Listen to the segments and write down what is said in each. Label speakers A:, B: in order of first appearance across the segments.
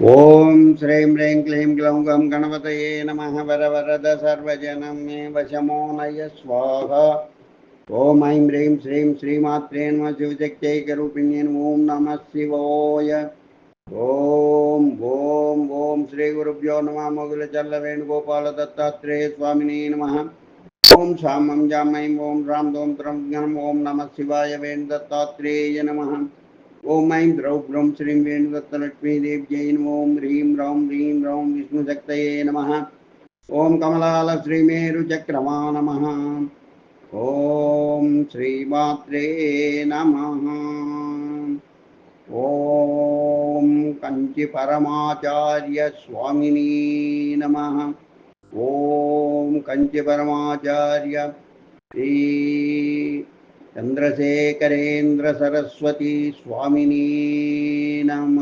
A: ఓం శ్రీం హ్రీం క్లీం గ్లౌం గం గణపతయే నమ వర వరద సర్వజనం మే వశమో నయ స్వాహ ఓం ఐం హ్రీం శ్రీం శ్రీమాత్రే నమ శివశక్తైకరూపిణ్యే ఓం నమ శివోయ ఓం ఓం ఓం శ్రీ గురుభ్యో నమ మొగుల చల్ల వేణుగోపాల దత్తాత్రేయ స్వామిని నమ ఓం సామం జామయం ఓం రామ్ దోం త్రం జ్ఞానం ఓం నమ శివాయ వేణు దత్తాత్రేయ నమ ఓం ఐం ద్రౌ బ్రౌం శ్రీం వేణుదత్తలక్ష్మీదేవ్యై నమో ఓం హ్రీం రౌం హ్రీం రౌం విష్ణుశక్తయే నమ ఓం కమలాల శ్రీమేరుచక్రమా నమ ఓం స్వామిని నమ చంద్రశేఖరేంద్ర సరస్వతి స్వామిని నమ.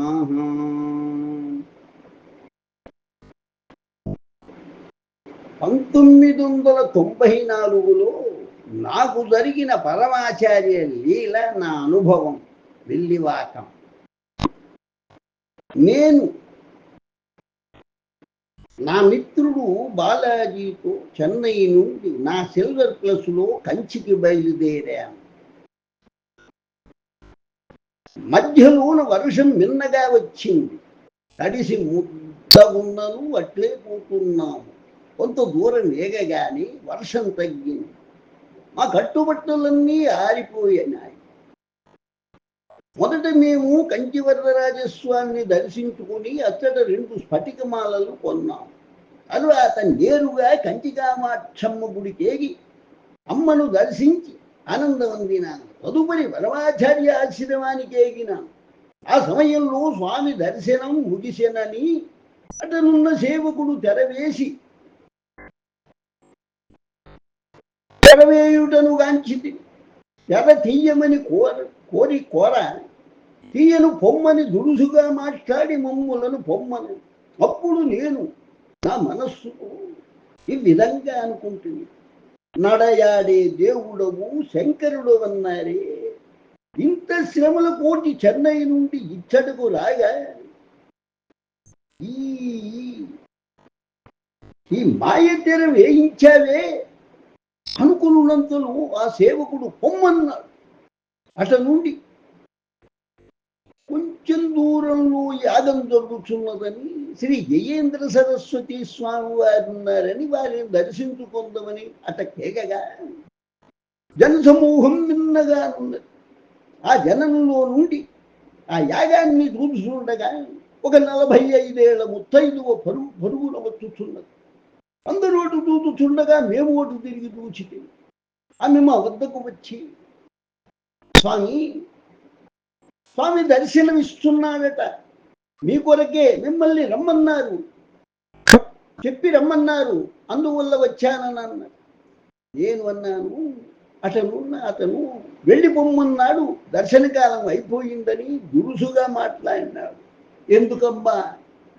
A: పంతొమ్మిది వందల తొంభై నాలుగులో నాకు జరిగిన పరమాచార్య లీల నా అనుభవం వెళ్ళివాకం నేను నా మిత్రుడు బాలాజీతో చెన్నై నుండి నా సిల్వర్ ప్లస్లో కంచికి బయలుదేరాను. మధ్యలోన వర్షం మిన్నగా వచ్చింది. తడిసి ముద్ద ఉన్నను అట్లే పోతున్నాము కొంత దూరం వేగగానే వర్షం తగ్గింది. మా కట్టుబట్టలన్నీ ఆరిపోయినాయి. మొదట మేము కంచివరరాజస్వామిని దర్శించుకుని అచ్చట రెండు స్ఫటికమాలలు కొన్నాం. తరువాత నేరుగా కంచికామాక్షమ్మ గుడికేగి అమ్మను దర్శించి ఆనందం అందినాను. తదుపరి వరమాచార్య ఆశ్రమానికి ఏగినాను ఆ సమయంలో స్వామి దర్శనం ముగిసెనని అటనున్న సేవకుడు తెరవేసి తెరవేయుటను గాంచితి తెర తీయమని కోర కోరి కోర తీయను పొమ్మని దురుసుగా మాట్లాడి మమ్ములను పొమ్మను. అప్పుడు నేను నా మనస్సుకు ఈ విధంగా అనుకుంటుంది నడయాడే దేవుడవు శంకరుడు అన్నారే ఇంత శ్రమల కోటి చెన్నై నుండి ఇచ్చటకు రాగా ఈ ఈ మాయ తెర వేయించావే. అనుకున్నంతలో ఆ సేవకుడు పొమ్మన్నాడు. అట నుండి కొంచెం దూరంలో యాగం జరుగుతున్నదని శ్రీ జయేంద్ర సరస్వతి స్వామి వారు ఉన్నారని వారిని దర్శించుకుందామని అట కేకగా జనసమూహం మిన్నగా ఉన్నది. ఆ జనంలో నుండి ఆ యాగాన్ని చూస్తుండగా ఒక నలభై ఐదేళ్ళ ముత్తైదువ పరుగు పరుగున వచ్చుచున్నది. అందరూ అటు చూచుచుండగా మేము అటు తిరిగి చూచితే ఆమె మా వద్దకు వచ్చి స్వామి స్వామి దర్శనం ఇస్తున్నాడట మీ కొరకే మిమ్మల్ని రమ్మన్నారు. చెప్పి రమ్మన్నారు. అందువల్ల వచ్చానని అన్నాడు నేను అన్నాను అతను అతను వెళ్ళి పొమ్మన్నాడు. దర్శనకాలం అయిపోయిందని దురుసుగా మాట్లాడినాడు. ఎందుకమ్మా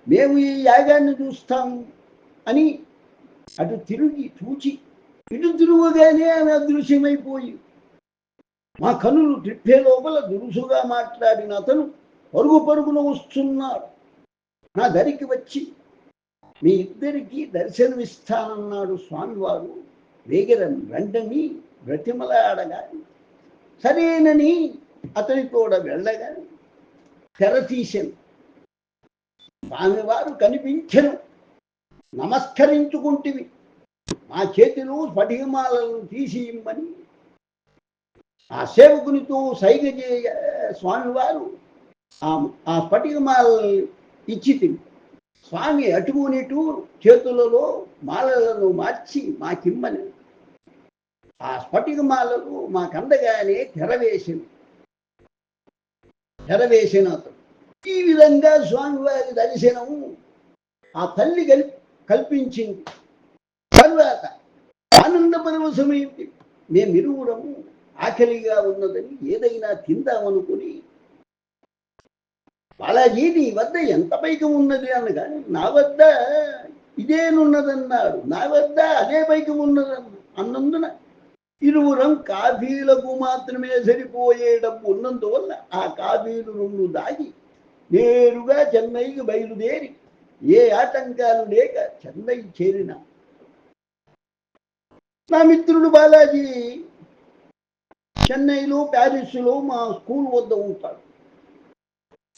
A: మేము ఈ యాగాన్ని చూస్తాం అని అటు తిరిగి చూచి ఇటు తిరుగుగానే ఆమె అదృశ్యమైపోయి మా కనులు తిప్పే లోపల దురుసుగా మాట్లాడిన అతను పరుగు పరుగున వస్తున్నాడు. నా దరికి వచ్చి మీ ఇద్దరికీ దర్శనమిస్తానన్నాడు స్వామివారు. వేగరం రండని బ్రతిమలాడగా సరేనని అతనితోడ వెళ్ళగా తెర తీశాను. స్వామివారు కనిపించను నమస్కరించుకుంటివి. మా చేతిలో స్ఫటికమాలను తీసి ఇమ్మని ఆ సేవకునితో సైగ చేయ స్వామివారు ఆ స్ఫటికమాలని ఇచ్చి స్వామి అటుకునిటు చేతులలో మాలలను మార్చి మాకిమ్మని. ఆ స్ఫటికమాలలు మాకందగానే తెరవేసింది తెరవేసిన. అతను ఈ విధంగా స్వామివారి దర్శనము ఆ తల్లి కల్ కల్పించింది. తర్వాత ఆనంద పరవశమైంది మేమిరువురము ఆకలిగా ఉన్నదని ఏదైనా తిందామనుకుని బాలాజీ నీ వద్ద ఎంత పైకం ఉన్నది అనగా నా వద్ద ఇదేనున్నదన్నాడు నా వద్ద అదే పైకం ఉన్నదన్న అన్నందున ఇరువురం కాఫీలకు మాత్రమే సరిపోయే డబ్బు ఉన్నందువల్ల ఆ కాఫీలు రెండు దాగి నేరుగా చెన్నైకి బయలుదేరి ఏ ఆటంకాలు లేక చెన్నై చేరిన. నా మిత్రుడు బాలాజీ చెన్నైలో ప్యారిస్లో మా స్కూల్ వద్ద ఉంటాడు.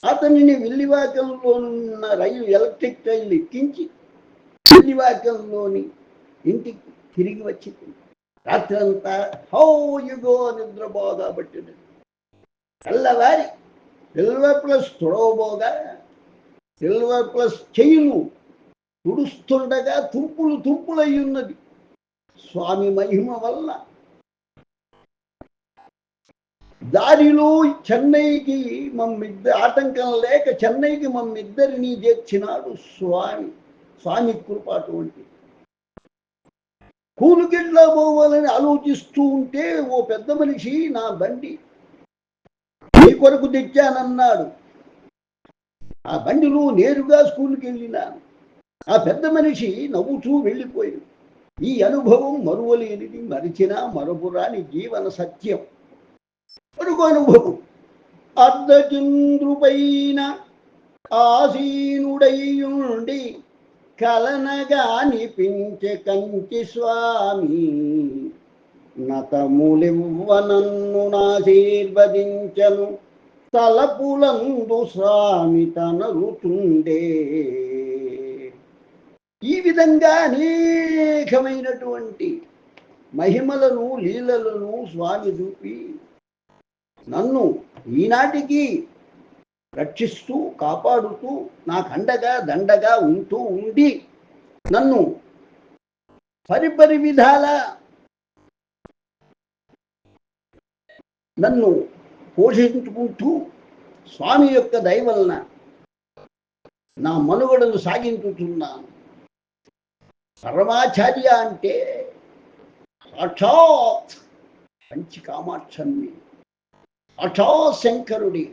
A: అతనిని విల్లివాకంలో ఉన్న రైలు ఎలక్ట్రిక్ రైలు ఎక్కించి విల్లివాకంలోని ఇంటికి తిరిగి వచ్చింది. రాత్రంతా నిద్ర నిద్రపోగా పట్టినది తెల్లవారి సిల్వర్ ప్లస్ తుడవబోగా సిల్వర్ ప్లస్ చెయ్యిలు తుడుస్తుండగా తుంపులు తుంపులై ఉన్నది. స్వామి మహిమ వల్ల దారిలో చెన్నైకి మమ్మిద్ద ఆటంకం లేక చెన్నైకి మమ్మిద్దరిని చేర్చినాడు స్వామి స్వామి కృప అటువంటి కూలుకెట్లా పోవాలని ఆలోచిస్తూ ఉంటే ఓ పెద్ద మనిషి నా బండి నీ కొరకు తెచ్చానన్నాడు. ఆ బండిలో నేరుగా స్కూల్కి వెళ్ళినాను. ఆ పెద్ద మనిషి నవ్వుతూ వెళ్ళిపోయింది ఈ అనుభవం మరువలేనిది మరిచినా మరపురాని జీవన సత్యం. మరొక అనుభవం అర్ధచంద్రుపైన ఆసీనుడయ్యుండి కలనగా కంచి స్వామి నతములివ్వనన్ను నాశీర్వదించను. తలపులందు స్వామి తనరుతుండే. ఈ విధంగా అనేకమైనటువంటి మహిమలను లీలలను స్వామి చూపి నన్ను ఈనాటికి రక్షిస్తూ కాపాడుతూ నాకు అండగా దండగా ఉంటూ ఉండి నన్ను పరిపరి విధాల నన్ను పోషించుకుంటూ స్వామి యొక్క దయవలన నా మనుగడను సాగించుతున్నాను పరమాచార్య అంటే సాక్షాత్ పంచి కామాక్షన్ని సాక్షాత్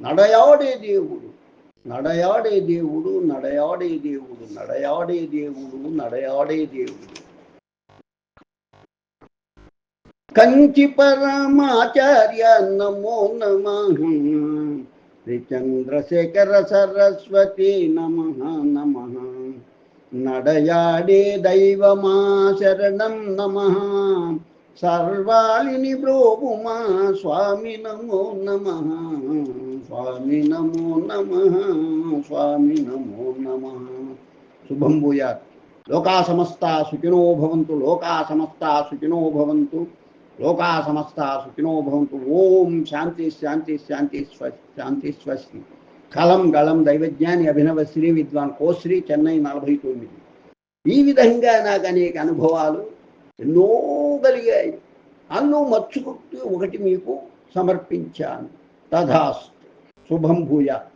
A: నడయాడే దేవుడు నడయాడే దేవుడు నడయాడే దేవుడు నడయాడే దేవుడు నడయాడే దేవుడు. కంచి పరమాచార్య నమో నమ. శ్రీచంద్రశేఖర సరస్వతి నమ నమ. నడయాడే దైవమా శరణం నమ. సర్వాలిని బ్రోపుమా స్వామి నమో నమ. స్వామి నమో నమ. స్వామి నమో నమ. శుభం భూయాత్. లోకా సమస్త సుఖినో భవంతు. లోకా సమస్త సుఖినో భవంతు. లోకా సమస్త సుఖినో భవంతు. ఓం శాంతి శాంతి శాంతి స్వస్తి. శాంతి స్వస్తి. కలం గళం దైవజ్ఞాని అభినవ శ్రీ విద్వాన్ కోశ్రీ చెన్నై నలభై తొమ్మిది. ఈ విధంగా నాకు అనేక అనుభవాలు. ఎన్నో కలిగాయి. అన్ను మర్చుకుంటూ ఒకటి మీకు సమర్పించాను. తథాస్తు. శుభం భూయా.